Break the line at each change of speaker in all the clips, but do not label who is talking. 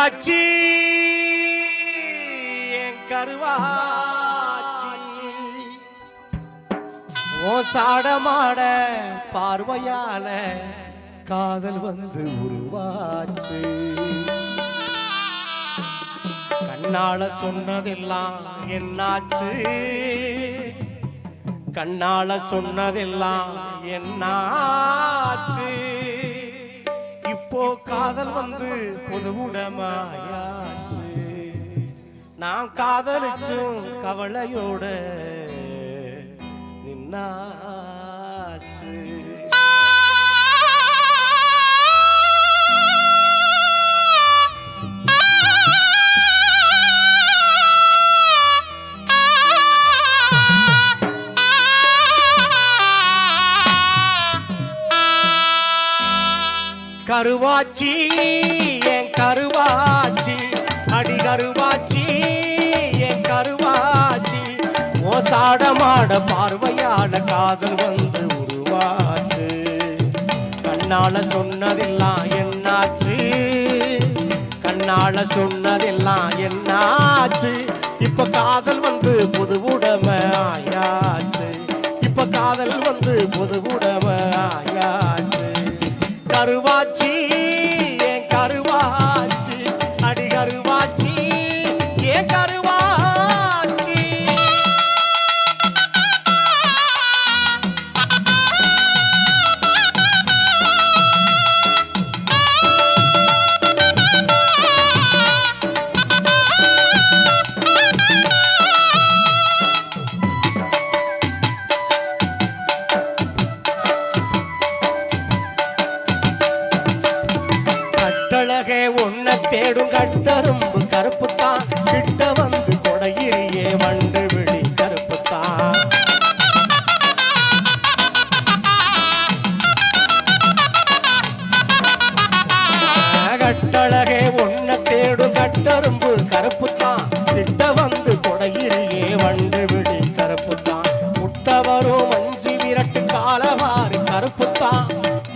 கருவாச்சி என் கருவாச்சி. ஓ சாடமாட பார்வையால காதல் வந்து உருவாச்சு. கண்ணால சொன்னதெல்லாம் என்னாச்சு? கண்ணால சொன்னதெல்லாம் என்னாச்சு? இப்போ காதல் வந்து புது உடமாயாச்சு நான் காதலிச்சும் கவலையோட நின்னா கருவாச்சி என் கருவாச்சி. அடி கருவாச்சி என் கருவாச்சி. மோசாடமாட பார்வையாட காதல் வந்து உருவாச்சு. கண்ணால சொன்னதெல்லாம் என்னாச்சு? கண்ணால சொன்னதெல்லாம் என்னாச்சு? இப்ப காதல் வந்து புது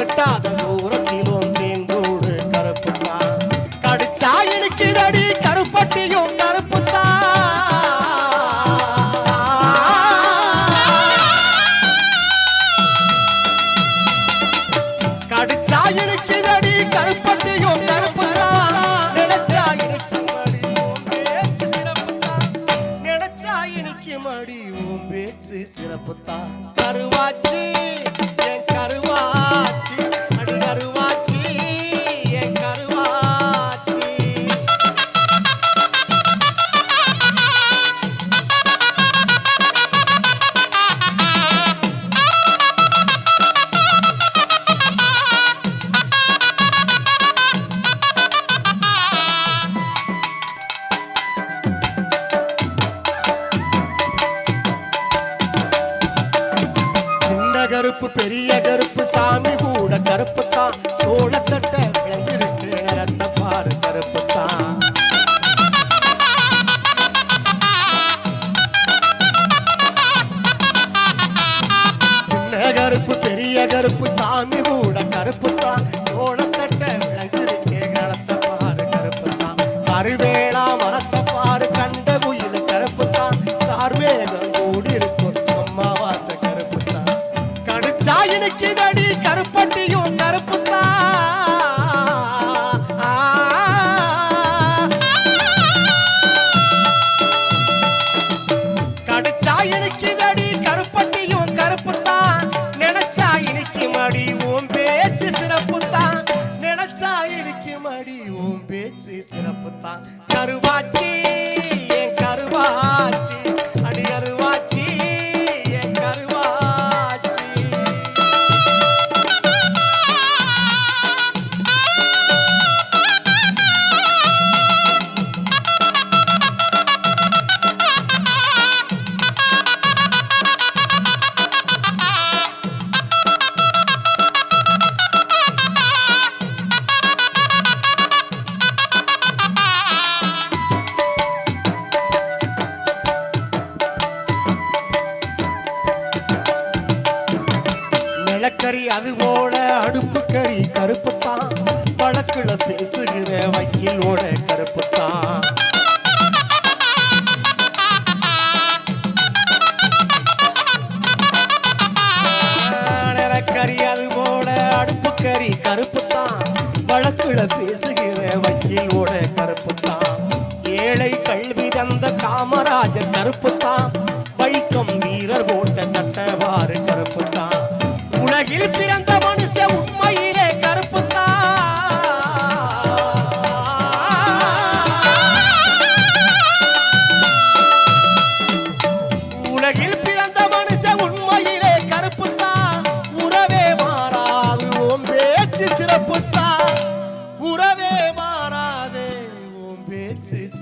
எட்டாத தூரத்திலும் தேங்கூடு கருப்புத்தான் கடிச்சா இழுக்குதடி கருப்பட்டியும் கருப்புத்தான் கடிச்சா இழுக்குதடி கருப்பட்டியும் கருப்புத்தான் நினைச்சா இனிக்குமடி உன் பேச்சு சிறப்புத்தான் கருவாச்சி கருப்பு பெரிய கருப்பு சாமி கூட கருப்பு கடிச்சா கருப்பட்டியும் கருப்பு கடிச்சா இனிக்குதடி கருப்பட்டியும் கருப்பு தான் நினைச்சா இனிக்கு மடி உன் பேச்சு சிறப்பு தான் நினைச்சா இனிக்கு மடி உன் பேச்சு சிறப்பு தான் கருவாச்சி.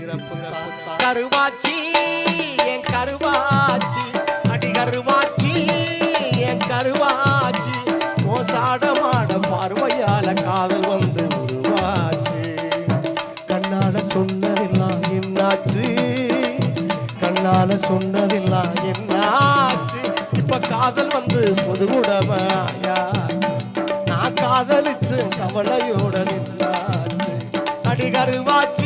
சிறப்பு கருவாச்சி என் கருவாச்சி. அடி கருவாச்சி என் கருவாச்சி. மோசாடமாட பார்வையால காதல் வந்து உருவாச்சு. கண்ணால சொன்னதெல்லாம் என்னாச்சு? கண்ணால சொன்னதெல்லாம் என்னாச்சு? இப்ப காதல் வந்து பொது நான் காதலிச்சு கவலையோட நின்றாச்சு அடி கருவாச்சி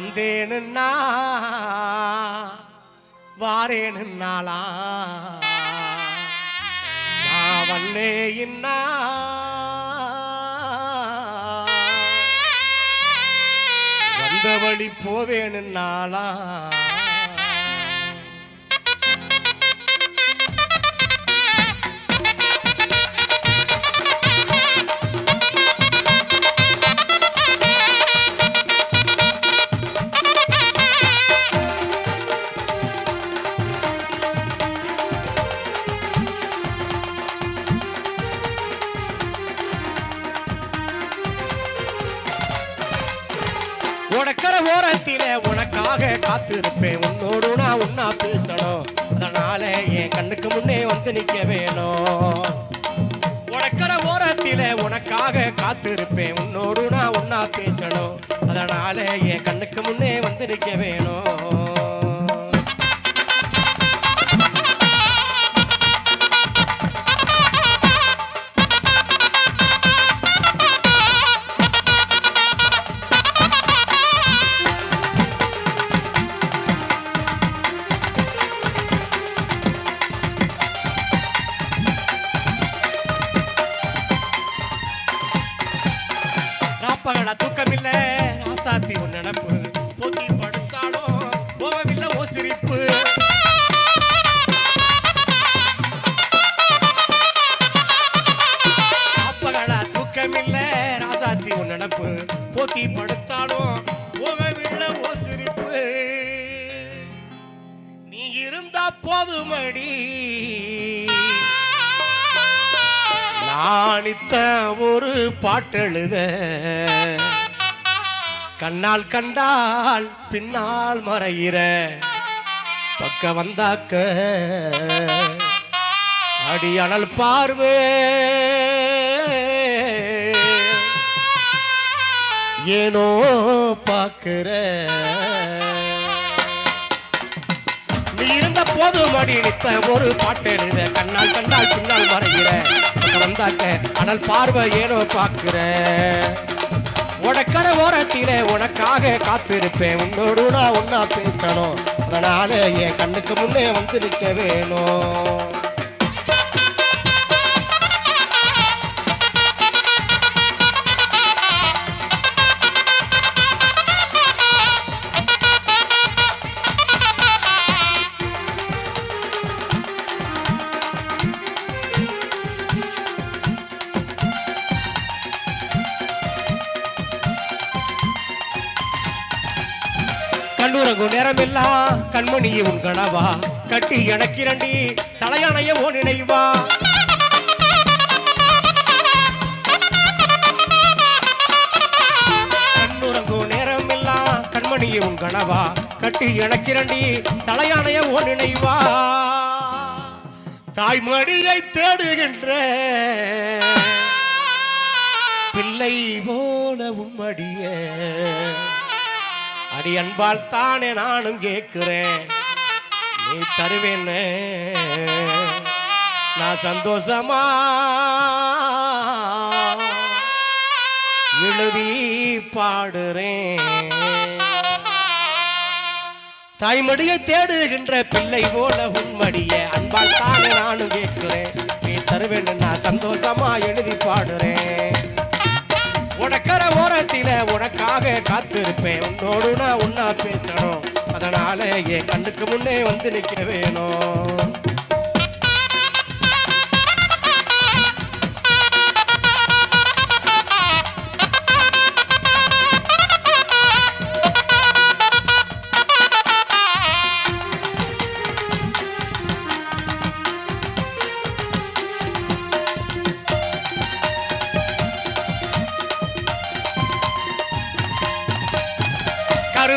வந்தேனுன்னா வாரேனுன்னாளா நான் வந்தே இன்னா வந்த வழி போவேனுன்னாளா அதனாலேயே அதனால என் கண்ணுக்கு முன்னே வந்து நிக்க வேணும். ராப்பகல ராசாத்தி உன் நினப்பு போத்தி படுத்தாலும் போகவில்லை ஓ சிரிப்பு. ராப்பகல தூக்கமில்ல ராசாத்தி உன் நினப்பு போத்தி படுத்தாலும் போகவில்லை ஓ சிரிப்பு. நீ இருந்தா போதுமடி. நானித்த ஒரு பாட்டெழுத. கண்ணால் கண்டால் பின்னால் மறையிற பக்க வந்தாக்க அடி பார்வே. ஏனோ பார்க்கிற. நீ இருந்த போது மடி நித்த ஒரு பாட்டு எழுத கண்ணால் கண்ணால் பின்னால் மறைகிற வந்தாக்க அனல் பார்வை ஏனோ பார்க்கிற. உனக்கர உனக்காக காத்திருப்பேன். உன்னோடு நான் ஒன்னா பேசணும். அதனால என் கண்ணுக்கு முன்னே வந்திருக்க வேணும். கண்ணுறகு நேரமில்லா கண்மணியே உன் கனவா கட்டி எனக்கிரண்டி தலையணைய ஓ நினைவா? கண்ணுறங்கும் நேரமில்லா கண்மணியே உன் கனவா கட்டி எனக்கிரண்டி தலையணைய ஓ நினைவா? தாய்மடியை தேடுகின்ற பிள்ளை போல உன்மடிய. அடி அன்பால் தானே நானும் கேட்கிறேன். நீ தருவேன்னு. நான் சந்தோஷமா எழுதி பாடுறேன். தாய்மடியை தேடுகின்ற பிள்ளை போல உன்மடிய. அன்பால் தானே நானும் கேட்கிறேன். நீ தருவேன்னு நான் சந்தோஷமா எழுதி பாடுறேன். உனக்காக காத்திருப்பேன். உன்னோடு நான் உன்னா பேசணும். அதனால என் கண்ணுக்கு முன்னே வந்து நிற்க வேணும்.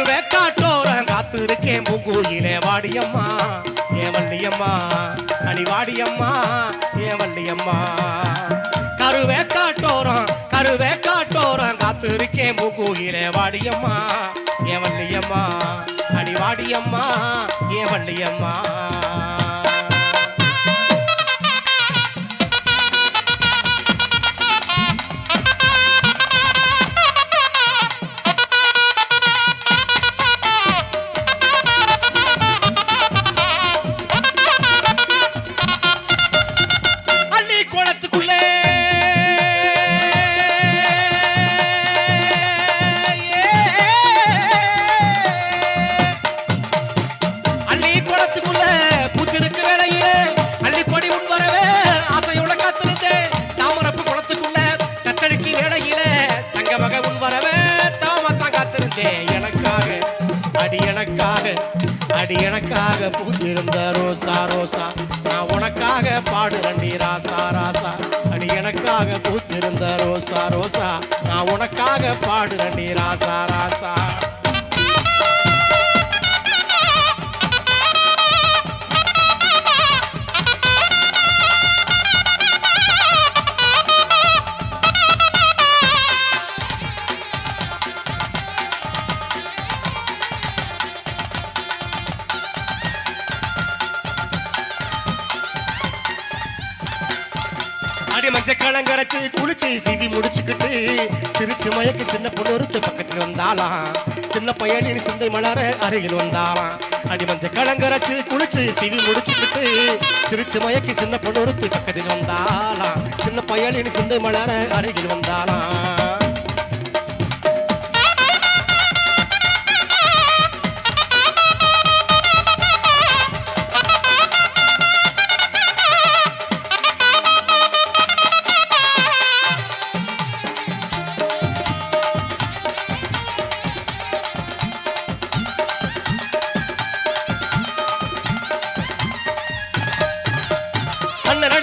கருவே காட்டோரம் காத்திருக்கேன். பூங்குயிலே வாடியம்மா ஏன் வள்ளியம்மா அடி வாடியம்மா ஏன் வள்ளியம்மா. கருவே காட்டோரம் கருவே காட்டோரம் காத்திருக்கேன். பூங்குயிலே வாடியம்மா ஏன் வள்ளியம்மா அடி வாடியம்மா ஏன் வள்ளியம்மா. நீ எனக்காக பூத்திருந்த ரோசா ரோசா. நான் உனக்காக பாடுறண்டி ராசா ராசா. அடி எனக்காக பூத்திருந்த ரோசா ரோசா. நான் உனக்காக பாடுறண்டி ராசா ராசா. மயக்கு சின்ன பொண்ணு ஒருத்த பக்கத்தில் வந்தாளாம். சின்ன பையனின் சிந்தை மலர அருகில் வந்தாலாம் அடிமஞ்ச கலங்கரைச்சு குளிச்சு சிவி முடிச்சுக்கிட்டு சிரிச்சு மயக்கி சின்ன பொண்ணு ஒருத்த பக்கத்தில் வந்தாளாம். சின்ன பையனின் சிந்தை மலர அருகில் வந்தாளா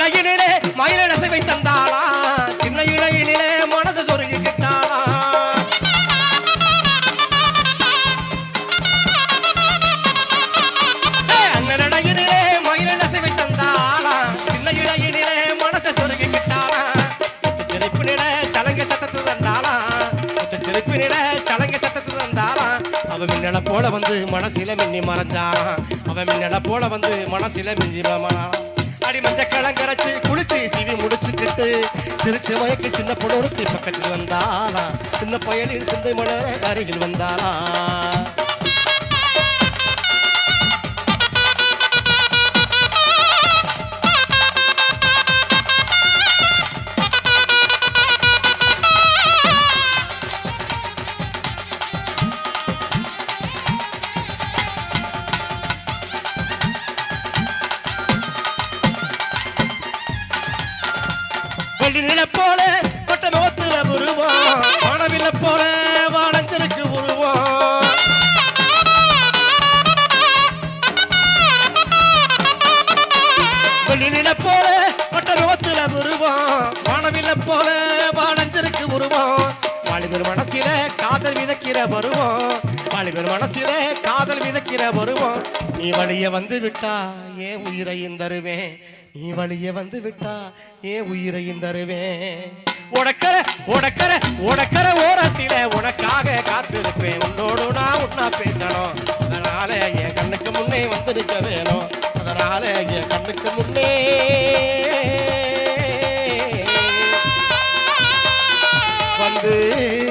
அண்ணன் அழகினிலே மயில நசைவை தந்தாளா? சின்ன இழையினிலே மனசு சொருகி கிட்டாளா? அண்ணன் அழகினிலே மயில நசைவை தந்தாளா? சின்ன இழையினிலே மனசை சொருகி கிட்டாளா? முத்து சிரிப்பினில சலங்க சத்தத்து தந்தாளா? முத்து சலங்கை சலங்க சத்தத்து தந்தாளா? அவ மின்னல போல வந்து மனசில மின்னி மறைஞ்சான் அவன் மின்னல போல வந்து மனசில மிஞ்சி மறைஞ்சான் தாடி மஞ்ச கலங்கரைச்சு குளிச்சு சிவி முடிச்சுக்கிட்டு சிரிச்சு மயக்கு சின்ன பொண்ணு பக்கத்தில் வந்தாலாம் சின்ன பயலின் சிந்தை மலர் அருகில் வந்தாலாம் வெள்ளி நில போல பட்ட முகத்துல உருவம். வானவில்ல போல வானஞ்சருக்கு உருவம். வெள்ளி போல பட்ட முகத்துல உருவம். வானவில்ல போல வானஞ்சருக்கு உருவம். வாழ்வில் மனசில காதல் விதைக்கிற வருவோம் வாலிபன் மனசிலே காதல் விதைக்கிற வருவோம் நீ வழிய வந்து விட்டா ஏன் உயிரையும் தருவேன்? நீ வழிய வந்து விட்டா ஏன் உயிரையும் தருவேன்? உடக்கர உடக்கர உடக்கர ஓரத்தில உனக்காக காத்திருப்பேன். உன்னோடு நான் உன்னா பேசணும். அதனால என் கண்ணுக்கு முன்னே வந்து வந்திருக்க வேணும். அதனால என் கண்ணுக்கு முன்னே.
வந்து